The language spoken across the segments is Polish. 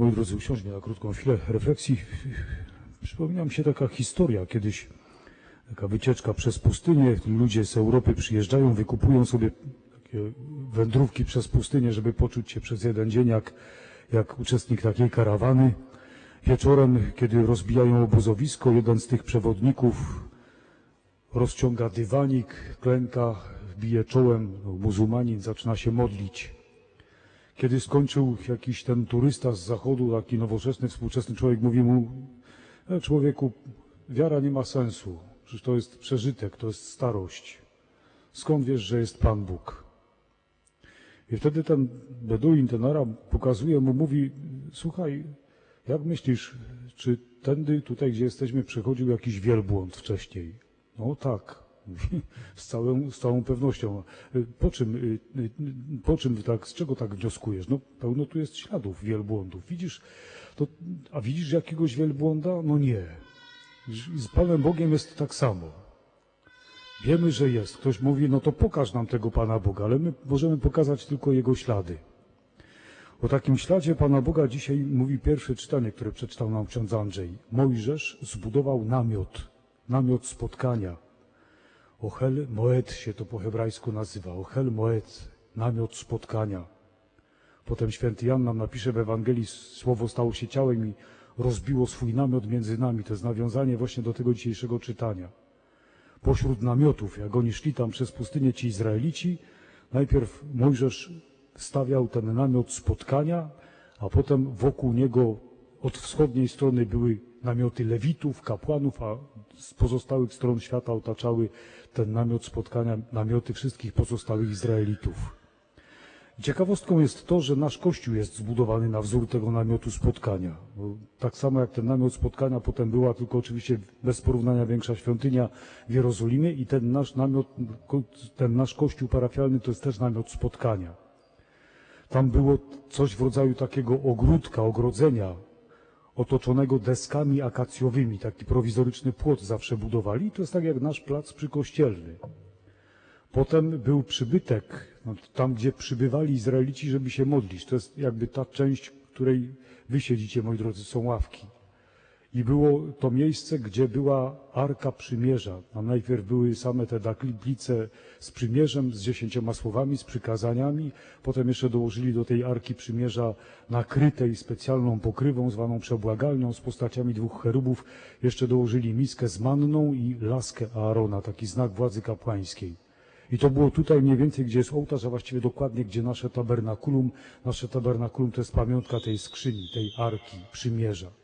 Moi drodzy, usiądźmy na krótką chwilę refleksji. Przypomina mi się taka historia kiedyś, taka wycieczka przez pustynię. Ludzie z Europy przyjeżdżają, wykupują sobie takie wędrówki przez pustynię, żeby poczuć się przez jeden dzień jak, jak uczestnik takiej karawany. Wieczorem, kiedy rozbijają obozowisko, jeden z tych przewodników rozciąga dywanik, klęka, bije czołem, no, muzułmanin zaczyna się modlić. Kiedy skończył jakiś ten turysta z zachodu, taki nowoczesny, współczesny człowiek, mówi mu, e, człowieku, wiara nie ma sensu, przecież to jest przeżytek, to jest starość. Skąd wiesz, że jest Pan Bóg? I wtedy ten Beduin, ten Arab pokazuje mu, mówi, słuchaj, jak myślisz, czy tędy, tutaj gdzie jesteśmy, przechodził jakiś wielbłąd wcześniej? No tak, z całą, z całą pewnością. Po czym, y, po czym tak, z czego tak wnioskujesz? No pełno tu jest śladów wielbłądów. Widzisz, to, a widzisz jakiegoś wielbłąda? No nie. Z Panem Bogiem jest tak samo. Wiemy, że jest. Ktoś mówi, no to pokaż nam tego Pana Boga, ale my możemy pokazać tylko Jego ślady. O takim śladzie Pana Boga dzisiaj mówi pierwsze czytanie, które przeczytał nam ksiądz Andrzej. Mojżesz zbudował namiot, namiot spotkania. Ochel Moed się to po hebrajsku nazywa. Ochel Moed, namiot spotkania. Potem święty Jan nam napisze w Ewangelii, słowo stało się ciałem i rozbiło swój namiot między nami. To jest nawiązanie właśnie do tego dzisiejszego czytania. Pośród namiotów, jak oni szli tam przez pustynię ci Izraelici, najpierw Mojżesz stawiał ten namiot spotkania, a potem wokół niego od wschodniej strony były namioty lewitów, kapłanów, a z pozostałych stron świata otaczały ten namiot spotkania, namioty wszystkich pozostałych Izraelitów. Ciekawostką jest to, że nasz kościół jest zbudowany na wzór tego namiotu spotkania. Bo tak samo jak ten namiot spotkania, potem była tylko oczywiście bez porównania większa świątynia w Jerozolimie i ten nasz namiot, ten nasz kościół parafialny to jest też namiot spotkania. Tam było coś w rodzaju takiego ogródka, ogrodzenia, otoczonego deskami akacjowymi. Taki prowizoryczny płot zawsze budowali. To jest tak jak nasz plac przykościelny. Potem był przybytek, no, tam gdzie przybywali Izraelici, żeby się modlić. To jest jakby ta część, której wy siedzicie, moi drodzy, są ławki. I było to miejsce, gdzie była Arka Przymierza. Tam najpierw były same te tablice z przymierzem, z dziesięcioma słowami, z przykazaniami. Potem jeszcze dołożyli do tej Arki Przymierza nakrytej specjalną pokrywą zwaną przebłagalnią z postaciami dwóch cherubów. Jeszcze dołożyli miskę z manną i laskę Aarona, taki znak władzy kapłańskiej. I to było tutaj mniej więcej, gdzie jest ołtarz, a właściwie dokładnie, gdzie nasze tabernakulum. Nasze tabernakulum to jest pamiątka tej skrzyni, tej Arki Przymierza.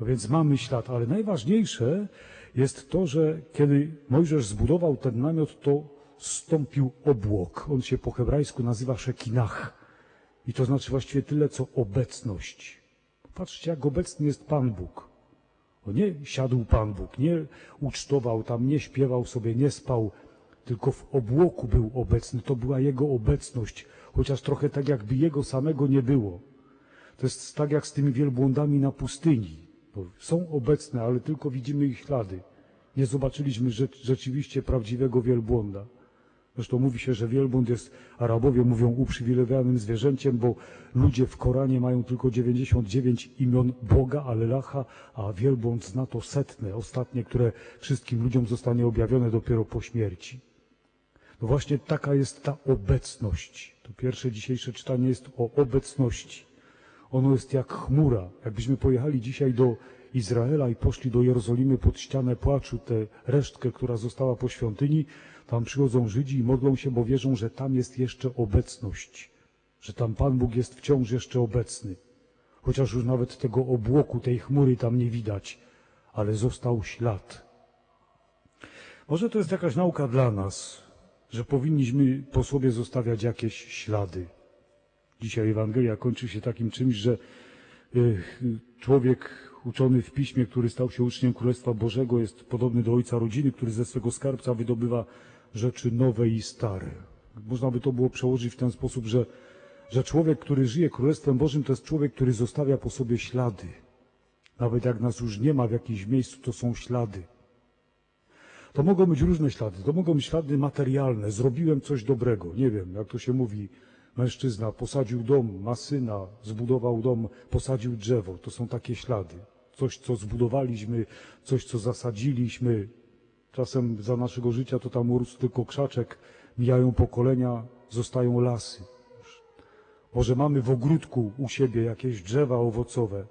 A więc mamy ślad, ale najważniejsze jest to, że kiedy Mojżesz zbudował ten namiot, to stąpił obłok. On się po hebrajsku nazywa szekinach. I to znaczy właściwie tyle, co obecność. Patrzcie, jak obecny jest Pan Bóg. O nie siadł Pan Bóg, nie ucztował tam, nie śpiewał sobie, nie spał, tylko w obłoku był obecny. To była Jego obecność, chociaż trochę tak, jakby Jego samego nie było. To jest tak jak z tymi wielbłądami na pustyni. Są obecne, ale tylko widzimy ich ślady. Nie zobaczyliśmy rzeczywiście prawdziwego wielbłąda. Zresztą mówi się, że wielbłąd jest, Arabowie mówią, uprzywilejowanym zwierzęciem, bo ludzie w Koranie mają tylko 99 imion Boga, Alelacha, a wielbłąd zna to setne, ostatnie, które wszystkim ludziom zostanie objawione dopiero po śmierci. No właśnie taka jest ta obecność. To pierwsze dzisiejsze czytanie jest o obecności. Ono jest jak chmura. Jakbyśmy pojechali dzisiaj do Izraela i poszli do Jerozolimy pod ścianę płaczu, tę resztkę, która została po świątyni, tam przychodzą Żydzi i modlą się, bo wierzą, że tam jest jeszcze obecność, że tam Pan Bóg jest wciąż jeszcze obecny. Chociaż już nawet tego obłoku, tej chmury tam nie widać, ale został ślad. Może to jest jakaś nauka dla nas, że powinniśmy po sobie zostawiać jakieś ślady. Dzisiaj Ewangelia kończy się takim czymś, że y, człowiek uczony w piśmie, który stał się uczniem Królestwa Bożego, jest podobny do ojca rodziny, który ze swego skarbca wydobywa rzeczy nowe i stare. Można by to było przełożyć w ten sposób, że, że człowiek, który żyje Królestwem Bożym, to jest człowiek, który zostawia po sobie ślady. Nawet jak nas już nie ma w jakimś miejscu, to są ślady. To mogą być różne ślady. To mogą być ślady materialne. Zrobiłem coś dobrego. Nie wiem, jak to się mówi Mężczyzna posadził dom, ma syna, zbudował dom, posadził drzewo. To są takie ślady. Coś, co zbudowaliśmy, coś, co zasadziliśmy. Czasem za naszego życia to tam urósł tylko krzaczek, mijają pokolenia, zostają lasy. Może mamy w ogródku u siebie jakieś drzewa owocowe.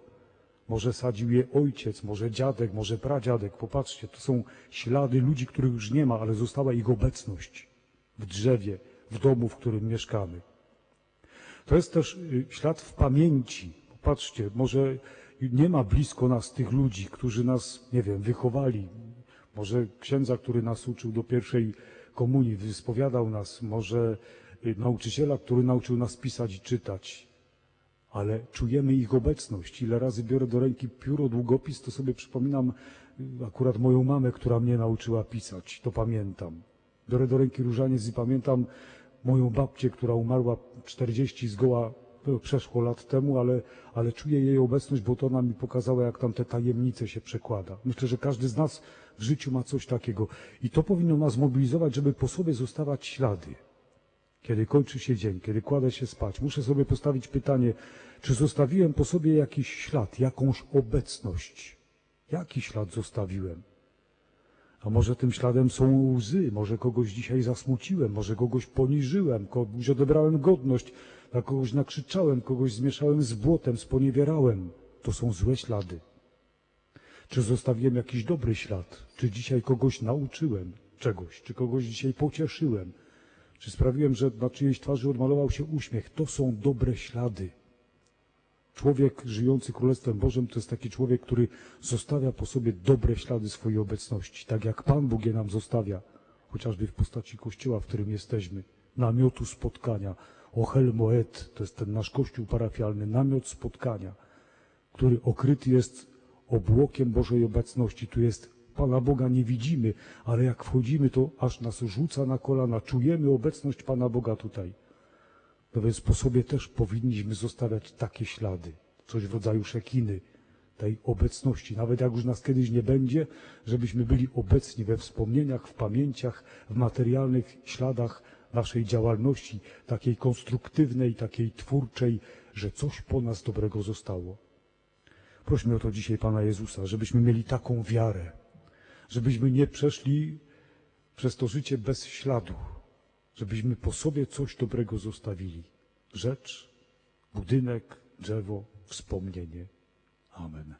Może sadził je ojciec, może dziadek, może pradziadek. Popatrzcie, to są ślady ludzi, których już nie ma, ale została ich obecność w drzewie, w domu, w którym mieszkamy. To jest też y, ślad w pamięci. Popatrzcie, może nie ma blisko nas tych ludzi, którzy nas, nie wiem, wychowali. Może księdza, który nas uczył do pierwszej komunii, wyspowiadał nas, może y, nauczyciela, który nauczył nas pisać i czytać. Ale czujemy ich obecność. Ile razy biorę do ręki pióro, długopis, to sobie przypominam y, akurat moją mamę, która mnie nauczyła pisać. To pamiętam. Biorę do ręki różaniec i pamiętam moją babcię, która umarła 40 zgoła no, przeszło lat temu, ale, ale czuję jej obecność, bo to ona mi pokazała, jak tam te tajemnice się przekłada. Myślę, że każdy z nas w życiu ma coś takiego. I to powinno nas mobilizować, żeby po sobie zostawać ślady. Kiedy kończy się dzień, kiedy kładę się spać, muszę sobie postawić pytanie, czy zostawiłem po sobie jakiś ślad, jakąś obecność. Jaki ślad zostawiłem? A może tym śladem są łzy, może kogoś dzisiaj zasmuciłem, może kogoś poniżyłem, komuś odebrałem godność, na kogoś nakrzyczałem, kogoś zmieszałem z błotem, sponiewierałem. To są złe ślady. Czy zostawiłem jakiś dobry ślad? Czy dzisiaj kogoś nauczyłem czegoś? Czy kogoś dzisiaj pocieszyłem? Czy sprawiłem, że na czyjejś twarzy odmalował się uśmiech? To są dobre ślady. Człowiek żyjący Królestwem Bożym to jest taki człowiek, który zostawia po sobie dobre ślady swojej obecności, tak jak Pan Bóg je nam zostawia, chociażby w postaci kościoła, w którym jesteśmy, namiotu spotkania. Ochel Moed to jest ten nasz kościół parafialny, namiot spotkania, który okryty jest obłokiem Bożej obecności. Tu jest Pana Boga nie widzimy, ale jak wchodzimy, to aż nas rzuca na kolana. Czujemy obecność Pana Boga tutaj. No więc po sobie też powinniśmy zostawiać takie ślady, coś w rodzaju szekiny, tej obecności, nawet jak już nas kiedyś nie będzie, żebyśmy byli obecni we wspomnieniach, w pamięciach, w materialnych śladach naszej działalności, takiej konstruktywnej, takiej twórczej, że coś po nas dobrego zostało. Prośmy o to dzisiaj Pana Jezusa, żebyśmy mieli taką wiarę, żebyśmy nie przeszli przez to życie bez śladu, żebyśmy po sobie coś dobrego zostawili. Rzecz, budynek, drzewo, wspomnienie. Amen.